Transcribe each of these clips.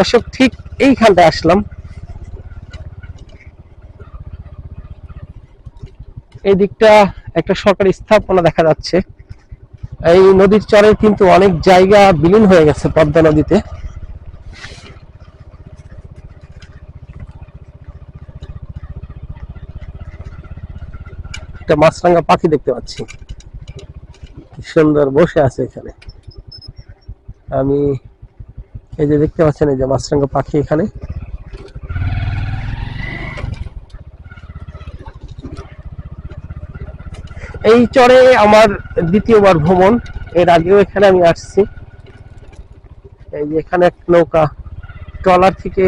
দর্শক, ঠিক এইখানটায় আসলাম। এই দিকটা একটা সরকারি স্থাপনা দেখা যাচ্ছে। এই নদীর চরে কিন্তু অনেক জায়গা বিলীন হয়ে গেছে পদ্মা নদীতে। একটা মাছরাঙ্গা পাখি দেখতে পাচ্ছি। সুন্দর বসে আছে এখানে। আমি এই যে দেখতে পাচ্ছেন, এই যে মাছরাঙ্গা পাখি এখানে। এই চরে আমার দ্বিতীয়বার ভ্রমণ, এর আগেও এখানে আমি আসছি। এই যে এখানে এক নৌকা, ট্রলার থেকে,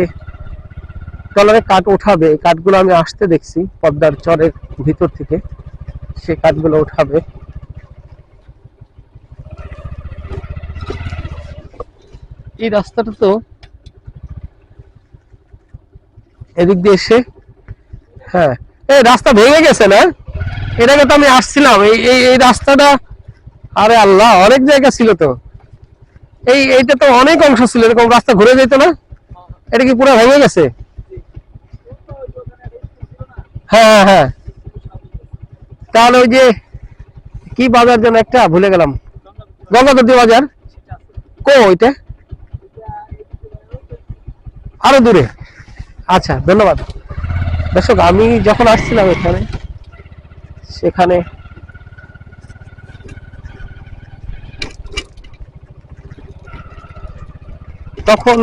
ট্রলারে কাঠ উঠাবে এই কাঠগুলো আমি আসতে দেখছি পদ্মার চরের ভিতর থেকে, সে কাঠগুলো উঠাবে এই রাস্তাটা তো এদিক দিয়ে এসে হ্যাঁ। এই রাস্তা ভেঙে গেছে না? আগে তো আমি আসছিলাম। এই এই রাস্তাটা, আরে আল্লাহ, অনেক জায়গা ছিল তো। এই, এইটা তো অনেক অংশ ছিল, এরকম রাস্তা ঘুরে যেত না? এটা কি পুরো ভেঙে গেছে? হ্যাঁ হ্যাঁ হ্যাঁ। তাহলে ওই যে কি বাজার যেন একটা, ভুলে গেলাম। গঙ্গাদী বাজার? কো ওইটা? আরও দূরে। আচ্ছা ধন্যবাদ। দর্শক, আমি যখন আসছিলাম এখানে, সেখানে তখন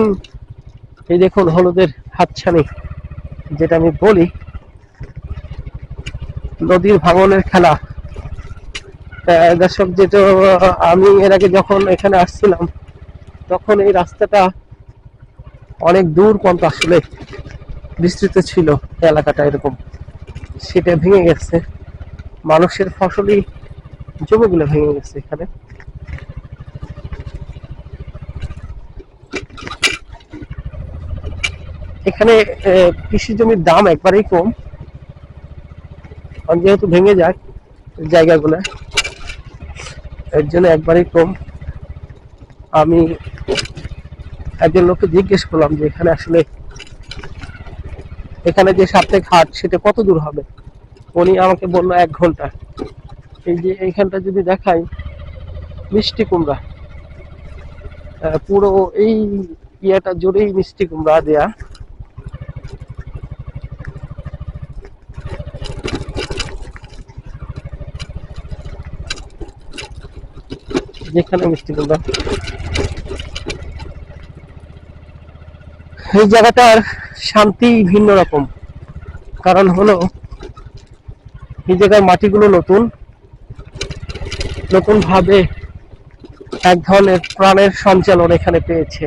এই দেখুন হলুদের হাতছানি, যেটা আমি বলি, নদীর ভাঙনের খেলা। দর্শক, যেটা আমি এর আগে যখন এখানে আসছিলাম, তখন এই রাস্তাটা অনেক দূর পর্যন্ত আসলে বিস্তৃত ছিল এলাকাটা এরকম। সেটা ভেঙে গেছে। মানুষের ফসলি জমিগুলো ভেঙে গেছে এখানে। এখানে কৃষি জমির দাম একবারেই কম। যেহেতু ভেঙে যায় জায়গাগুলো, এর জন্য একবারেই কম। আমি একজন লোককে জিজ্ঞেস করলাম যে, এখানে আসলে, এখানে যে সাপ্তাহিক হাট সেটা কত দূর হবে? উনি আমাকে বলল, এক ঘণ্টা। এই যে এইখানটা যদি দেখাই, মিষ্টি কুমড়া পুরো এই ইয়াটা জুড়েই মিষ্টি কুমড়া দেয়া। যেখানে মিষ্টি কুমড়া। এই জায়গাটার শান্তি ভিন্ন রকম। কারণ হলো, এই জায়গার মাটিগুলো নতুন। নতুন ভাবে এক ধরনের প্রাণের সঞ্চালন এখানে পেয়েছে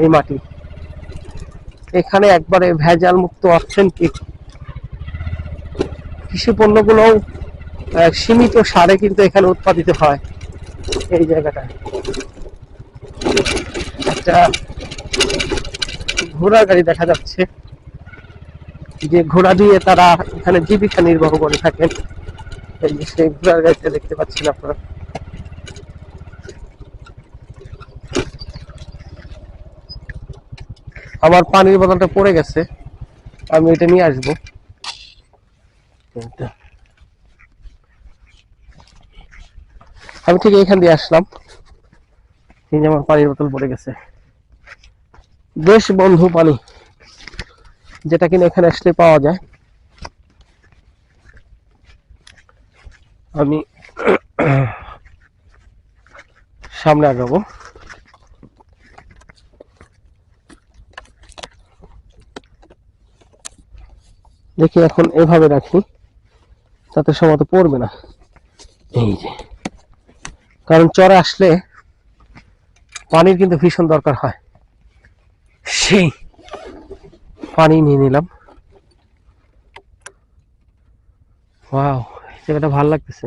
এই মাটি। এখানে একবারে ভেজাল মুক্ত অথেন্টিক কৃষি পণ্যগুলো সীমিত সারে কিন্তু এখানে উৎপাদিত হয় এই জায়গাটায়। একটা ঘোড়া গাড়ি দেখা যাচ্ছে। যে ঘোড়া দিয়ে তারা এখানে জীবিকা নির্বাহ করে থাকেন। এই যে সেই ঘোড়ার গাড়িটা দেখতে পাচ্ছেন আপনারা। আমার পানির বোতলটা পড়ে গেছে। আমি এটা নিয়ে আসব। আমি ঠিক এখান দিয়ে আসলাম। আমার পানির বোতল পড়ে গেছে। দেশ বন্ধু পানি, যেটা কিনা এখানে আসলে পাওয়া যায়। আমি সামনে আগাবো। দেখি এখন এভাবে রাখি তাতে সময় পড়বে না। এই যে। কারণ চরে আসলে পানির কিন্তু ভীষণ দরকার হয়। সেই পানি নিয়ে নিলাম। ওয়াও জায়গাটা ভালো লাগতেছে।